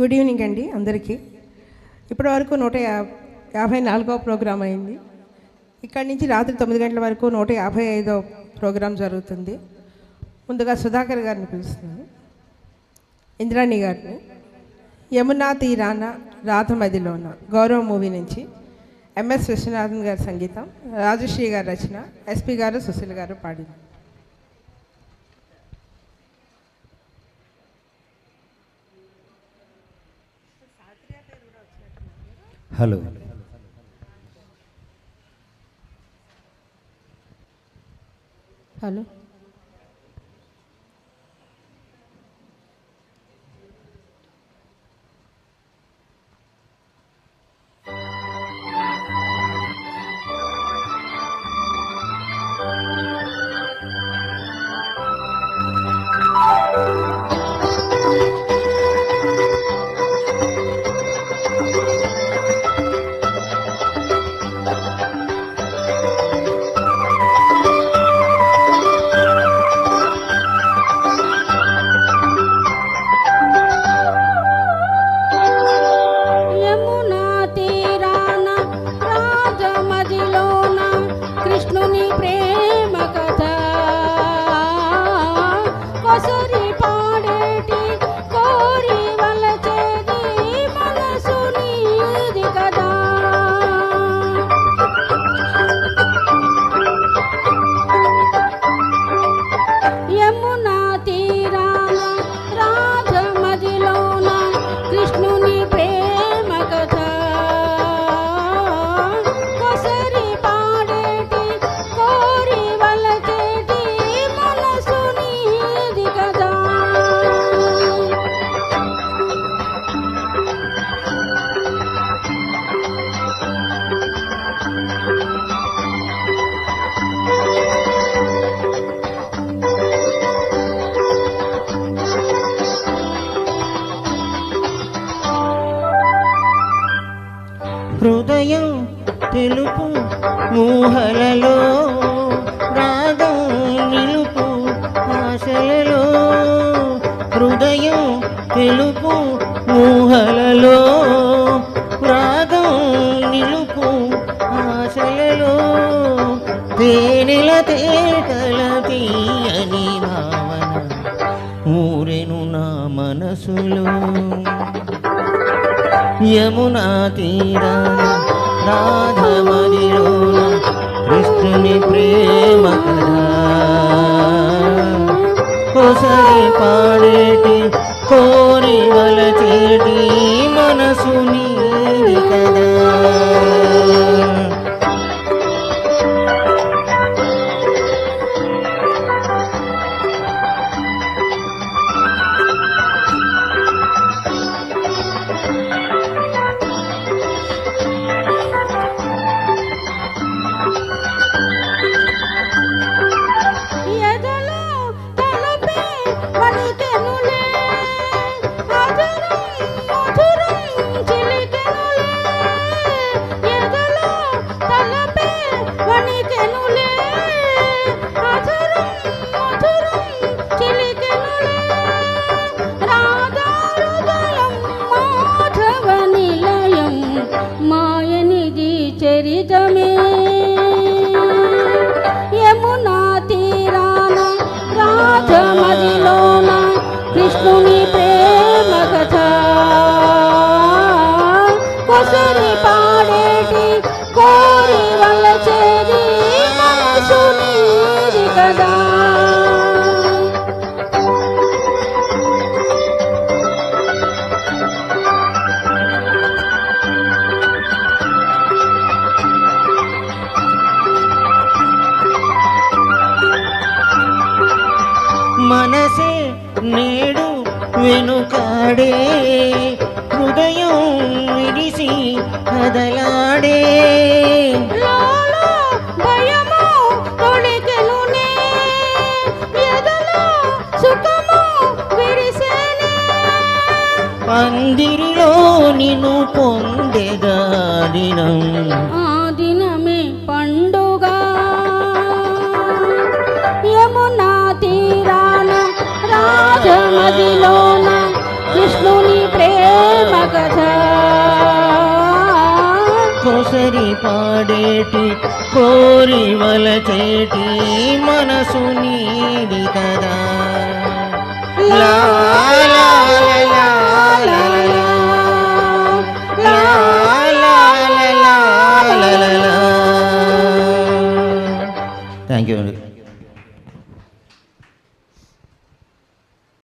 Good evening అండి అందరికీ. ఇప్పటి వరకు నూట యా యాభై నాలుగవ ప్రోగ్రాం అయింది. ఇక్కడి నుంచి రాత్రి తొమ్మిది గంటల వరకు నూట యాభై ఐదవ ప్రోగ్రాం జరుగుతుంది. ముందుగా సుధాకర్ గారిని పిలుస్తున్నాను. ఇంద్రాణి గారిని. యమునా తీరాన రాధమదిలోన గౌరవ మూవీ నుంచి ఎంఎస్ విశ్వనాథన్ గారి సంగీతం రాజశ్రీ గారి రచన ఎస్పి గారు సుశీల్ గారు పాడింది. హలో హలో హృదయం తెలుపు ఊహలలో రాగం నిలుపు ఆశలలో. హృదయం తెలుపు ఊహలలో రాగం నిలుపు ఆశలలో. తేనెల తేటల తీయని భావన ఊరెను నా మనసులో. యమునా తీరా రాధమదిలోన కృష్ణుని ప్రేమ కదా కొసరి పాడేటి కృష్ణుని ప్రేమ కథ కొసరి పాడేటి కోరి వలచేది మనసు నీది కదా మనసే నేడు వెనుకాడే హృదయం విరిసి కదలాడే. పందిరిలో నిన్ను పొందెదాదినం ఆ దినమే పండుగ. యమునా తీరాన రాజమదిలోన పాడి పాడేటి కోరి వలచేటి మనసు నీది కదా. లా